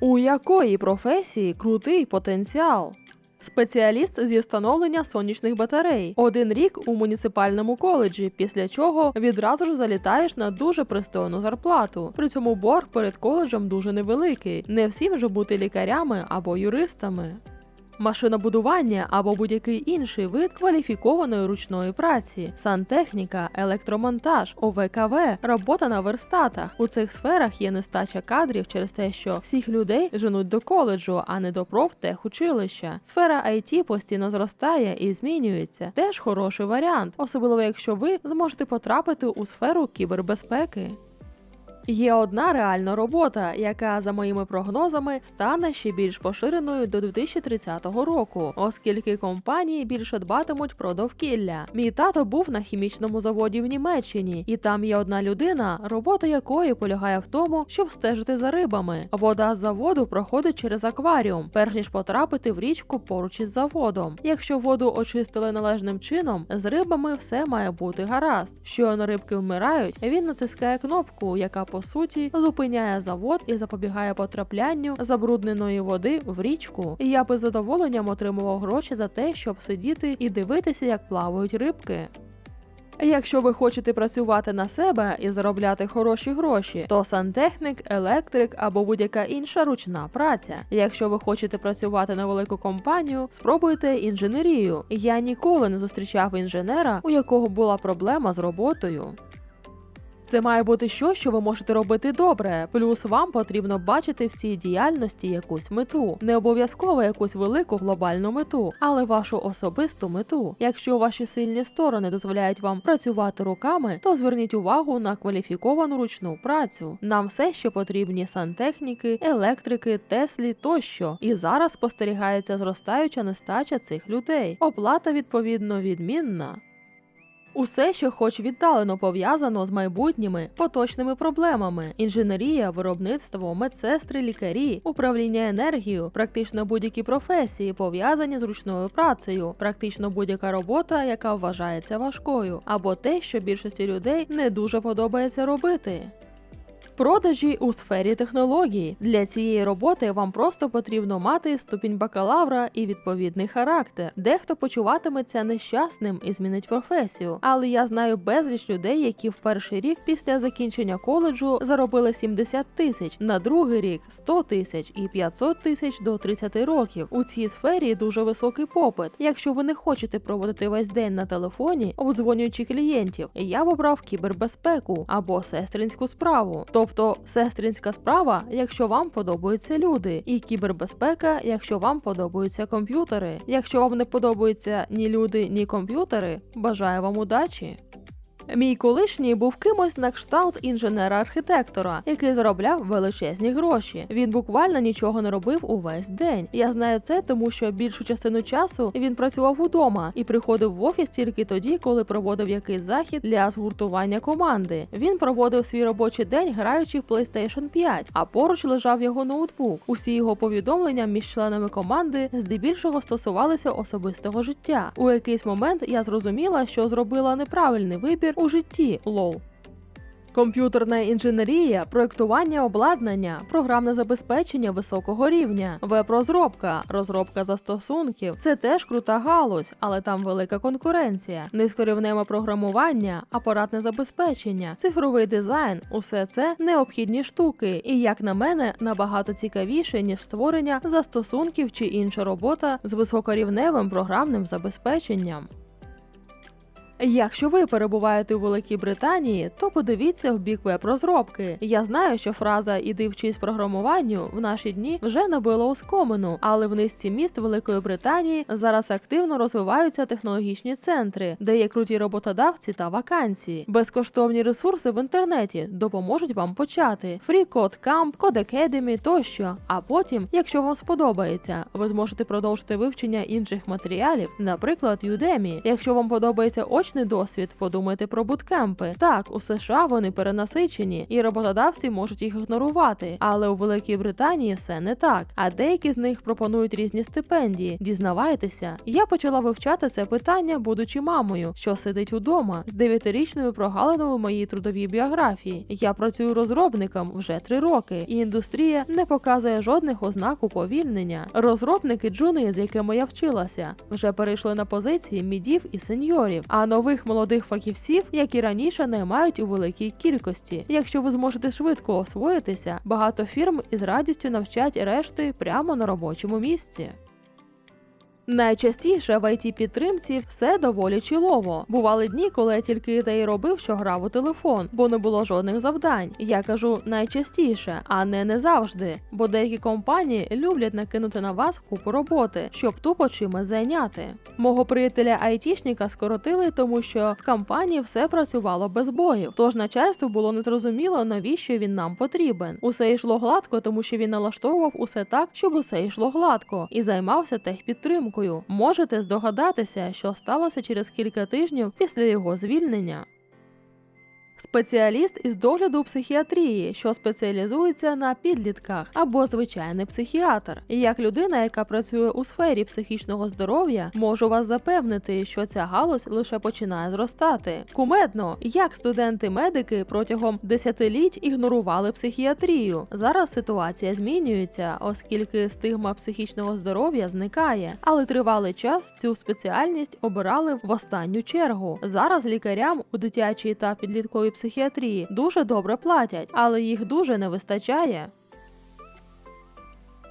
У якої професії крутий потенціал? Спеціаліст зі встановлення сонячних батарей. Один рік у муніципальному коледжі, після чого відразу ж залітаєш на дуже пристойну зарплату. При цьому борг перед коледжем дуже невеликий. Не всім же бути лікарями або юристами. Машинобудування або будь-який інший вид кваліфікованої ручної праці, сантехніка, електромонтаж, ОВКВ, робота на верстатах. У цих сферах є нестача кадрів через те, що всіх людей женуть до коледжу, а не до профтехучилища. Сфера IT постійно зростає і змінюється. Теж хороший варіант, особливо якщо ви зможете потрапити у сферу кібербезпеки. Є одна реальна робота, яка, за моїми прогнозами, стане ще більш поширеною до 2030 року, оскільки компанії більше дбатимуть про довкілля. Мій тато був на хімічному заводі в Німеччині, і там є одна людина, робота якої полягає в тому, щоб стежити за рибами. Вода з заводу проходить через акваріум, перш ніж потрапити в річку поруч із заводом. Якщо воду очистили належним чином, з рибами все має бути гаразд. Щойно рибки вмирають, він натискає кнопку, яка по суті зупиняє завод і запобігає потраплянню забрудненої води в річку. І я би з задоволенням отримував гроші за те, щоб сидіти і дивитися, як плавають рибки. Якщо ви хочете працювати на себе і заробляти хороші гроші, то сантехнік, електрик або будь-яка інша ручна праця. Якщо ви хочете працювати на велику компанію, спробуйте інженерію. Я ніколи не зустрічав інженера, у якого була проблема з роботою. Це має бути щось, що ви можете робити добре. Плюс вам потрібно бачити в цій діяльності якусь мету, не обов'язково якусь велику глобальну мету, але вашу особисту мету. Якщо ваші сильні сторони дозволяють вам працювати руками, то зверніть увагу на кваліфіковану ручну працю. Нам все ще потрібні сантехніки, електрики, теслі тощо. І зараз спостерігається зростаюча нестача цих людей. Оплата відповідно відмінна. Усе, що хоч віддалено пов'язано з майбутніми поточними проблемами: інженерія, виробництво, медсестри, лікарі, управління енергією, практично будь-які професії пов'язані з ручною працею, практично будь-яка робота, яка вважається важкою, або те, що більшості людей не дуже подобається робити. Продажі у сфері технологій для цієї роботи вам просто потрібно мати ступінь бакалавра і відповідний характер. Дехто почуватиметься нещасним і змінить професію. Але я знаю безліч людей, які в перший рік після закінчення коледжу заробили 70 тисяч, на другий рік 100 тисяч і 500 тисяч до 30 років. У цій сфері дуже високий попит. Якщо ви не хочете проводити весь день на телефоні, обдзвонюючи клієнтів, я б обрав кібербезпеку або сестринську справу. Тобто сестринська справа, якщо вам подобаються люди, і кібербезпека, якщо вам подобаються комп'ютери. Якщо вам не подобаються ні люди, ні комп'ютери, бажаю вам удачі. Мій колишній був кимось на кшталт інженера-архітектора, який заробляв величезні гроші. Він буквально нічого не робив увесь день. Я знаю це, тому що більшу частину часу він працював удома і приходив в офіс тільки тоді, коли проводив якийсь захід для згуртування команди. Він проводив свій робочий день, граючи в PlayStation 5, а поруч лежав його ноутбук. Усі його повідомлення між членами команди здебільшого стосувалися особистого життя. У якийсь момент я зрозуміла, що зробила неправильний вибір у житті. Лол. Комп'ютерна інженерія, проектування обладнання, програмне забезпечення високого рівня, веб-розробка, розробка застосунків це теж крута галузь, але там велика конкуренція, низькорівневе програмування, апаратне забезпечення, цифровий дизайн усе це необхідні штуки, і як на мене, набагато цікавіше ніж створення застосунків чи інша робота з високорівневим програмним забезпеченням. Якщо ви перебуваєте у Великій Британії, то подивіться в бік веб-розробки. Я знаю, що фраза Іди вчись програмуванню в наші дні вже набила оскомину, але в низці міст Великої Британії зараз активно розвиваються технологічні центри, де є круті роботодавці та вакансії. Безкоштовні ресурси в інтернеті допоможуть вам почати. Free Code Camp, Code Academy тощо. А потім, якщо вам сподобається, ви зможете продовжити вивчення інших матеріалів, наприклад, Udemy. Якщо вам подобається очі наочний досвід, подумайте про буткемпи. Так, у США вони перенасичені, і роботодавці можуть їх ігнорувати. Але у Великій Британії все не так. А деякі з них пропонують різні стипендії. Дізнавайтеся. Я почала вивчати це питання, будучи мамою, що сидить удома з дев'ятирічною прогалиною в моїй трудовій біографії. Я працюю розробником вже три роки, і індустрія не показує жодних ознак уповільнення. Розробники джуни, з якими я вчилася, вже перейшли на позиції мідів і сеньорів, а нових молодих фахівців, які раніше не мають у великій кількості. Якщо ви зможете швидко освоїтися, багато фірм із радістю навчать решти прямо на робочому місці. Найчастіше в it підтримці все доволі чілово. Бували дні, коли я тільки те й робив, що грав у телефон, бо не було жодних завдань. Я кажу найчастіше, а не не завжди. Бо деякі компанії люблять накинути на вас купу роботи, щоб тупо чимось зайняти. Мого приятеля айтішника скоротили, тому що в компанії все працювало без боїв. Тож начальству було незрозуміло, навіщо він нам потрібен. Усе йшло гладко, тому що він налаштовував усе так, щоб усе йшло гладко, і займався техпідтримкою. Можете здогадатися, що сталося через кілька тижнів після його звільнення. Спеціаліст із догляду психіатрії, що спеціалізується на підлітках, або звичайний психіатр. І як людина, яка працює у сфері психічного здоров'я, можу вас запевнити, що ця галузь лише починає зростати. Кумедно, як студенти-медики протягом десятиліть ігнорували психіатрію. Зараз ситуація змінюється, оскільки стигма психічного здоров'я зникає, але тривалий час цю спеціальність обирали в останню чергу. Зараз лікарям у дитячій та підлітковій психіатрії дуже добре платять, але їх дуже не вистачає.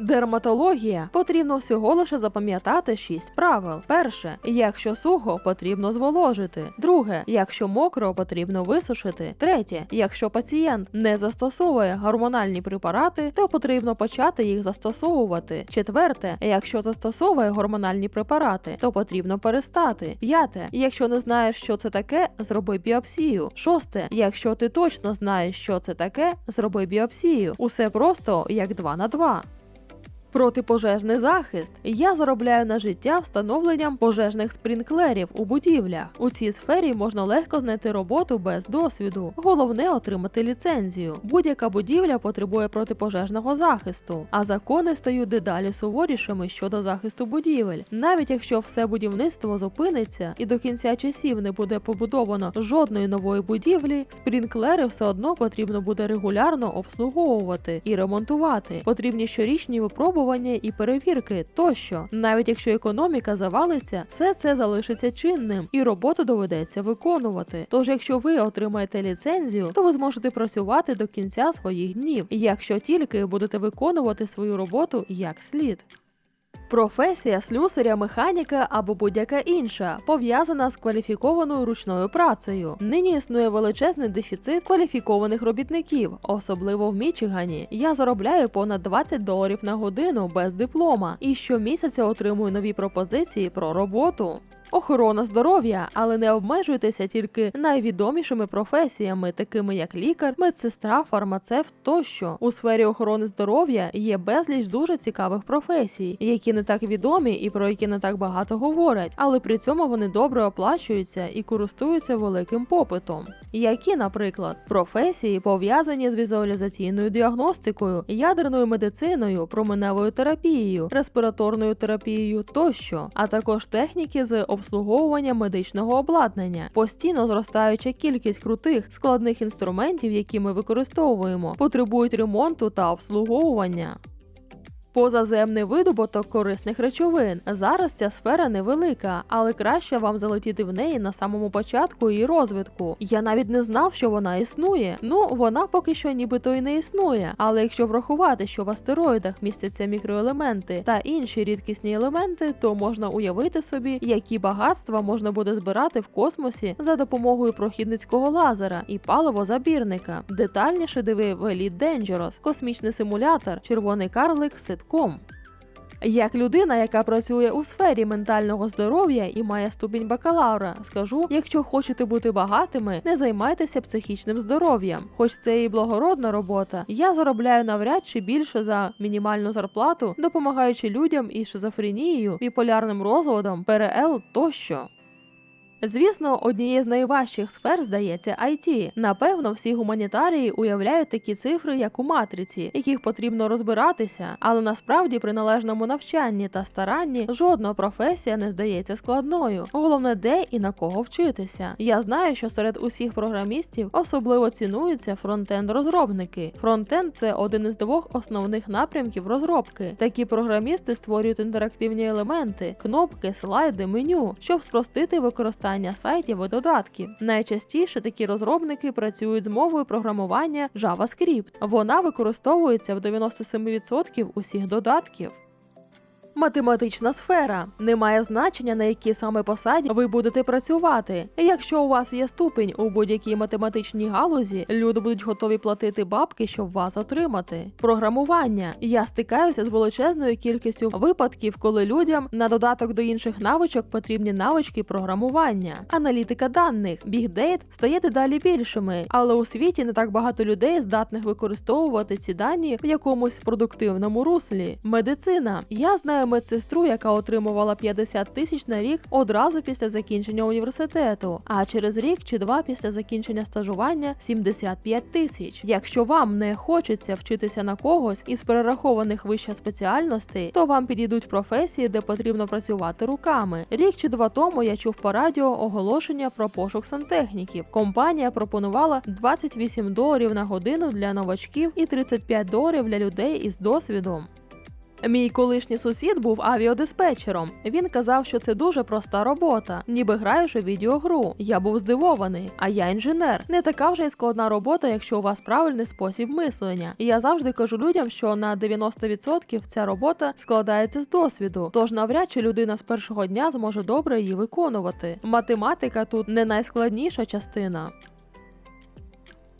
Дерматологія потрібно всього лише запам'ятати шість правил. Перше, якщо сухо, потрібно зволожити. Друге, якщо мокро, потрібно висушити. Третє, якщо пацієнт не застосовує гормональні препарати, то потрібно почати їх застосовувати. Четверте, якщо застосовує гормональні препарати, то потрібно перестати. П'яте, якщо не знаєш, що це таке, зроби біопсію. Шосте, якщо ти точно знаєш, що це таке, зроби біопсію. Усе просто як 2 на 2. Протипожежний захист. Я заробляю на життя встановленням пожежних спрінклерів у будівлях. У цій сфері можна легко знайти роботу без досвіду. Головне отримати ліцензію. Будь-яка будівля потребує протипожежного захисту, а закони стають дедалі суворішими щодо захисту будівель. Навіть якщо все будівництво зупиниться і до кінця часів не буде побудовано жодної нової будівлі, спрінклери все одно потрібно буде регулярно обслуговувати і ремонтувати. Потрібні щорічні випробування і перевірки тощо. Навіть якщо економіка завалиться, все це залишиться чинним і роботу доведеться виконувати. Тож, якщо ви отримаєте ліцензію, то ви зможете працювати до кінця своїх днів, якщо тільки будете виконувати свою роботу як слід. Професія слюсаря, механіка або будь-яка інша пов'язана з кваліфікованою ручною працею. Нині існує величезний дефіцит кваліфікованих робітників, особливо в Мічигані. Я заробляю понад 20 доларів на годину без диплома і щомісяця отримую нові пропозиції про роботу. Охорона здоров'я, але не обмежуйтеся тільки найвідомішими професіями, такими як лікар, медсестра, фармацевт тощо. У сфері охорони здоров'я є безліч дуже цікавих професій, які не так відомі і про які не так багато говорять, але при цьому вони добре оплачуються і користуються великим попитом. Які, наприклад, професії пов'язані з візуалізаційною діагностикою, ядерною медициною, променевою терапією, респіраторною терапією тощо, а також техніки з обслуговування медичного обладнання, постійно зростаюча кількість крутих складних інструментів, які ми використовуємо, потребують ремонту та обслуговування. Позаземний видобуток корисних речовин. Зараз ця сфера невелика, але краще вам залетіти в неї на самому початку її розвитку. Я навіть не знав, що вона існує. Ну, вона поки що нібито і не існує. Але якщо врахувати, що в астероїдах містяться мікроелементи та інші рідкісні елементи, то можна уявити собі, які багатства можна буде збирати в космосі за допомогою прохідницького лазера і паливозабірника. Детальніше диви в Elite Dangerous, космічний симулятор, червоний карлик, ситком. Як людина, яка працює у сфері ментального здоров'я і має ступінь бакалавра, скажу: якщо хочете бути багатими, не займайтеся психічним здоров'ям. Хоч це і благородна робота, я заробляю навряд чи більше за мінімальну зарплату, допомагаючи людям із шизофренією, біполярним розладом, ПРЛ тощо. Звісно, однією з найважчих сфер здається IT. Напевно, всі гуманітарії уявляють такі цифри, як у матриці, яких потрібно розбиратися, але насправді при належному навчанні та старанні жодна професія не здається складною. Головне, де і на кого вчитися. Я знаю, що серед усіх програмістів особливо цінуються фронтенд-розробники. Фронтенд це один із двох основних напрямків розробки. Такі програмісти створюють інтерактивні елементи, кнопки, слайди, меню, щоб спростити використання сайтів і додатків. Найчастіше такі розробники працюють з мовою програмування JavaScript. Вона використовується в 97% усіх додатків. Математична сфера не має значення на якій саме посаді ви будете працювати. Якщо у вас є ступінь у будь-якій математичній галузі, люди будуть готові платити бабки, щоб вас отримати. Програмування я стикаюся з величезною кількістю випадків, коли людям на додаток до інших навичок потрібні навички програмування. Аналітика даних, бігдейт стає дедалі більшими, але у світі не так багато людей здатних використовувати ці дані в якомусь продуктивному руслі. Медицина. Я знаю медсестру, яка отримувала 50 тисяч на рік одразу після закінчення університету, а через рік чи два після закінчення стажування 75 тисяч. Якщо вам не хочеться вчитися на когось із перерахованих вище спеціальностей, то вам підійдуть професії, де потрібно працювати руками. Рік чи два тому я чув по радіо оголошення про пошук сантехніків. Компанія пропонувала 28 доларів на годину для новачків і 35 доларів для людей із досвідом. Мій колишній сусід був авіадиспетчером. Він казав, що це дуже проста робота, ніби граєш у відеогру. Я був здивований, а я інженер. Не така вже й складна робота, якщо у вас правильний спосіб мислення. Я завжди кажу людям, що на 90% ця робота складається з досвіду, тож навряд чи людина з першого дня зможе добре її виконувати. Математика тут не найскладніша частина.